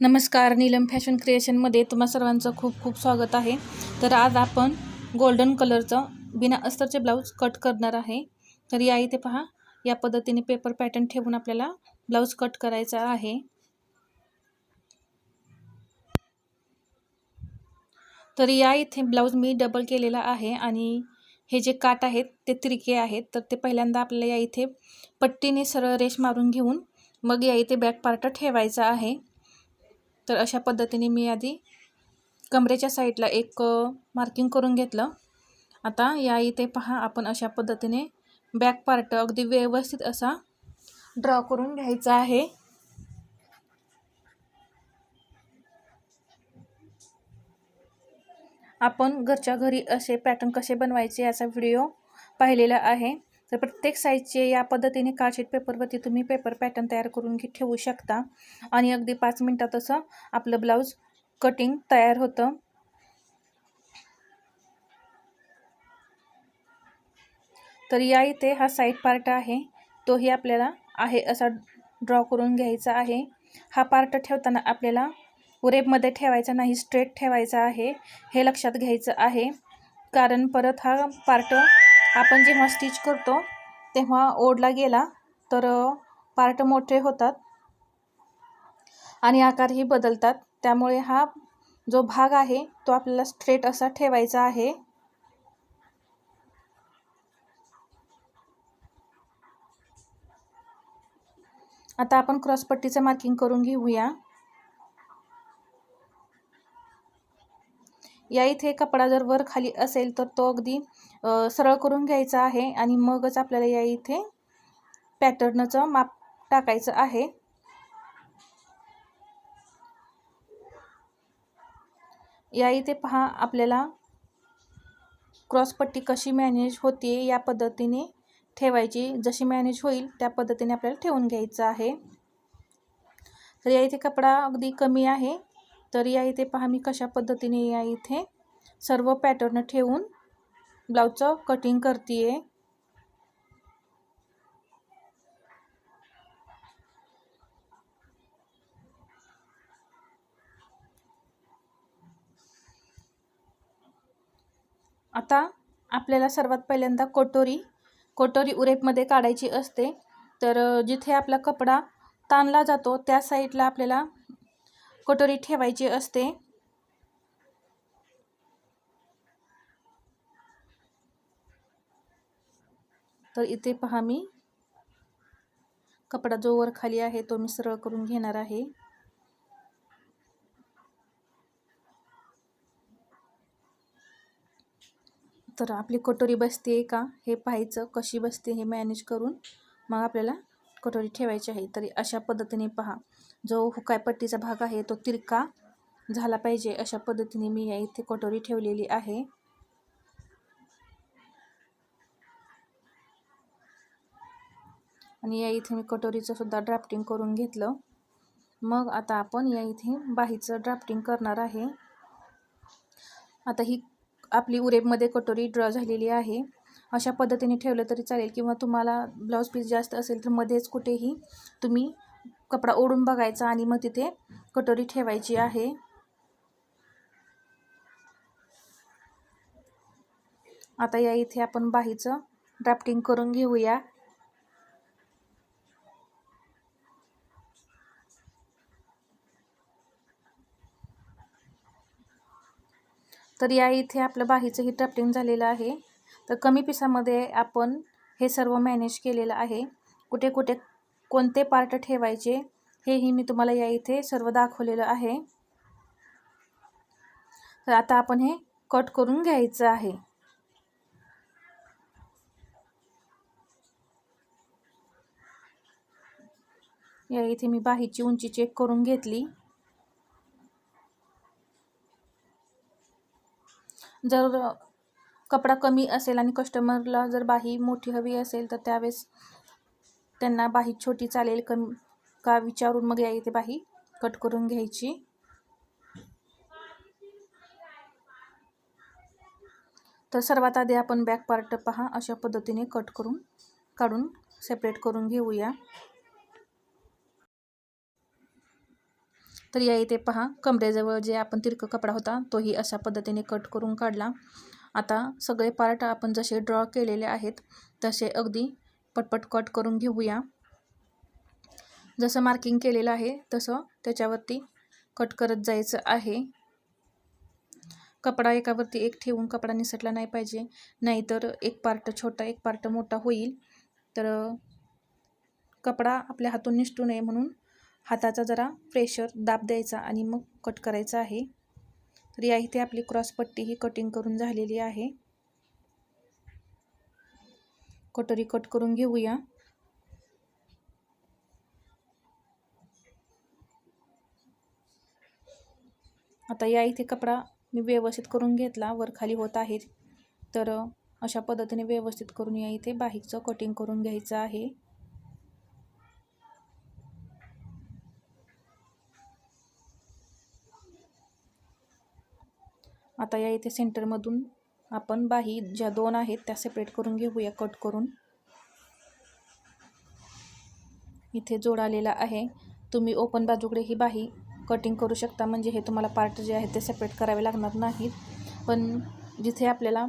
नमस्कार नीलम फॅशन क्रिएशनमध्ये तुम्हा सर्वांचं खूप खूप स्वागत आहे. तर आज आपण गोल्डन कलरचं बिना अस्तरचे ब्लाऊज कट करणार आहे. तर या इथे पहा या पद्धतीने पेपर पॅटर्न ठेवून आपल्याला ब्लाऊज कट करायचा आहे. तर या इथे ब्लाऊज मी डबल केलेला आहे आणि हे जे काट आहेत ते त्रिके आहेत. तर ते पहिल्यांदा आपल्याला या इथे पट्टीने सरळ रेश मारून घेऊन मग या इथे बॅक पार्ट ठेवायचा आहे. तर अशा पद्धतीने मी आधी कमरेच्या साईडला एक मार्किंग करून घेतलं. आता या इथे पहा आपण अशा पद्धतीने बॅक पार्ट अगदी व्यवस्थित असा ड्रॉ करून घ्यायचा आहे. आपण घरच्या घरी असे पॅटर्न कसे बनवायचे याचा व्हिडिओ पाहिलेला आहे. तर प्रत्येक साईजचे या पद्धतीने कार्डशीट पेपरवरती तुम्ही पेपर पॅटर्न तयार करून घे ठेवू शकता. आणि अगदी पाच मिनटात असं आपलं ब्लाऊज कटिंग तयार होतं. तर या इथे हा साईड पार्ट आहे. तोही आपल्याला आहे असा ड्रॉ करून घ्यायचा आहे. हा पार्ट ठेवताना आपल्याला उरेबमध्ये ठेवायचा नाही स्ट्रेट ठेवायचा आहे. हे लक्षात घ्यायचं आहे. कारण परत हा पार्ट आपण जेव्हा स्टिच करतो तेव्हा ओढला गेला तर पार्ट मोठे होतात आणि आकारही बदलतात. त्यामुळे हा जो भाग आहे तो आपल्याला स्ट्रेट असा ठेवायचा आहे. आता आपण क्रॉसपट्टीचं मार्किंग करून घेऊया. या इथे कपडा जर वर खाली असेल तर तो अगदी सरळ करून घ्यायचा आहे आणि मगच आपल्याला या इथे पॅटर्नचं माप टाकायचं आहे. या इथे पहा आपल्याला क्रॉसपट्टी कशी मॅनेज होते या पद्धतीने ठेवायची. जशी मॅनेज होईल त्या पद्धतीने आपल्याला ठेवून घ्यायचं आहे. तर या इथे कपडा अगदी कमी आहे. तर या इथे पहा मी कशा पद्धतीने या इथे सर्व पॅटर्न ठेवून ब्लाऊजचं कटिंग करते आहे आता आपल्याला सर्वात पहिल्यांदा कोटोरी कोटोरी उरेपमध्ये काढायची असते. तर जिथे आपला कपडा ताणला जातो त्या साईडला आपल्याला कटोरी ठेवायची असते. तर इथे पहा मी. कपडा जो वर खाली आहे तो मी सरळ करून घेणार आहे. तर आपली कटोरी बसते का? हे पाहायचं कशी बसते हे मॅनेज करून. मग आपल्याला कटोरी ठेवायची आहे तरी अशा पद्धतीने पहा. जो हुकायपट्टीचा भाग आहे तो तिरका झाला पाहिजे. अशा पद्धतीने मी या इथे कटोरी ठेवलेली आहे. आणि या इथे मी कटोरीचं सुद्धा ड्राफ्टिंग करून घेतलं. मग आता आपण या इथे बाहीचं ड्राफ्टिंग करणार आहे. आता ही आपली उरेबमध्ये कटोरी ड्रॉ झालेली आहे. अशा पद्धतीने ठेवलं तरी चालेल. किंवा तुम्हाला ब्लाऊज पीस जास्त असेल तर मध्येच कुठेही तुम्ही कपडा ओढून बघायचा आणि मग तिथे कटोरी ठेवायची आहे. आता या इथे आपण बाहीचं ड्राफ्टिंग करून घेऊया. तर या इथे आपलं बाहीचंही ड्राफ्टिंग झालेलं आहे. तर कमी पिसामध्ये आपण हे सर्व मॅनेज केलेलं आहे. कुठे कुठे कोणते पार्ट ठेवायचे हेही मी तुम्हाला या इथे सर्व दाखवलेलं आहे. तर आता आपण हे कट करून घ्यायचं आहे. या इथे मी बाहीची उंची चेक करून घेतली. जर कपडा कमी असेल आणि कस्टमरला जर बाही मोठी हवी असेल तर त्यावेळेस त्यांना बाही छोटी चालेल कमी का विचारून मग या इथे बाही कट करून घ्यायची. तर सर्वात आधी आपण बॅक पार्ट पहा अशा पद्धतीने कट करून काढून सेपरेट करून घेऊया. तर या इथे पहा कमरेजवळ जे आपण तिरकं कपडा होता तोही अशा पद्धतीने कट करून काढला. आता सगळे पार्ट आपण जसे ड्रॉ केलेले आहेत तसे अगदी पटपट कट करून घेऊया. जसं मार्किंग केलेलं आहे तसं त्याच्यावरती कट करत जायचं आहे. कपडा एकावरती एक ठेवून कपडा निसटला नाही पाहिजे नाहीतर एक पार्ट छोटा एक पार्ट मोठा होईल. तर कपडा आपल्या हातून निसटू नये म्हणून हाताचा जरा प्रेशर दाब द्यायचा आणि मग कट करायचा आहे. तर या इथे आपली क्रॉस पट्टी ही कटिंग करून झालेली आहे. कटोरी कट करून घेऊया. आता या इथे कपडा मी व्यवस्थित करून घेतला वर खाली होत आहे तर अशा पद्धतीने व्यवस्थित करून या इथे बाहीचं कटिंग करून घ्यायचं आहे. आता या इथे सेंटरमधून आपण बाही ज्या दोन आहेत त्या सेपरेट करून घेऊया कट करून. इथे जोड आलेला आहे. तुम्ही ओपन बाजूकडे ही बाही कटिंग करू शकता. म्हणजे हे तुम्हाला पार्ट जे आहेत ते सेपरेट करावे लागणार नाहीत. पण जिथे आपल्याला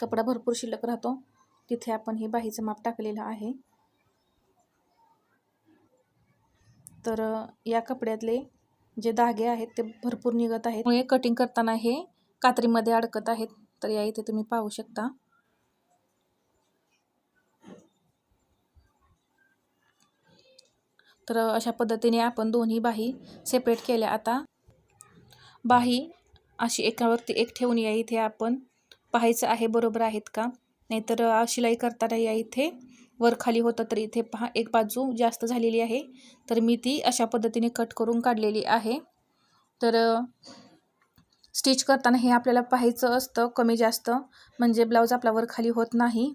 कपडा भरपूर शिल्लक राहतो तिथे आपण हे बाहीचं माप टाकलेलं आहे. तर या कपड्यातले जे धागे आहेत ते भरपूर निघत आहेत. मुळे कटिंग करताना हे कात्रीमध्ये अडकत आहेत. तर या इथे तुम्ही पाहू शकता. तर अशा पद्धतीने आपण दोन्ही बाही सेपरेट केल्या. आता बाही अशी एकावरती एक ठेवून या इथे आपण पाहायचं आहे बरोबर आहेत का? नाहीतर शिलाई करताना या इथे वर खाली होतं तर इथे पहा एक बाजू जास्त झालेली आहे. तर मी ती अशा पद्धतीने कट करून काढलेली आहे. तर स्टिच करताना हे आपल्याला पाहायचं असतं कमी जास्त म्हणजे ब्लाऊज आपला वर खाली होत नाही.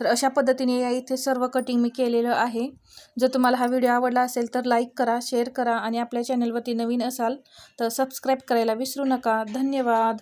तर अशा पद्धतीने या इथे सर्व कटिंग मी केलेलं आहे. जर तुम्हाला हा व्हिडिओ आवडला असेल तर लाईक करा शेअर करा आणि आपल्या चॅनलवरती नवीन असाल तर सबस्क्राईब करायला विसरू नका. धन्यवाद!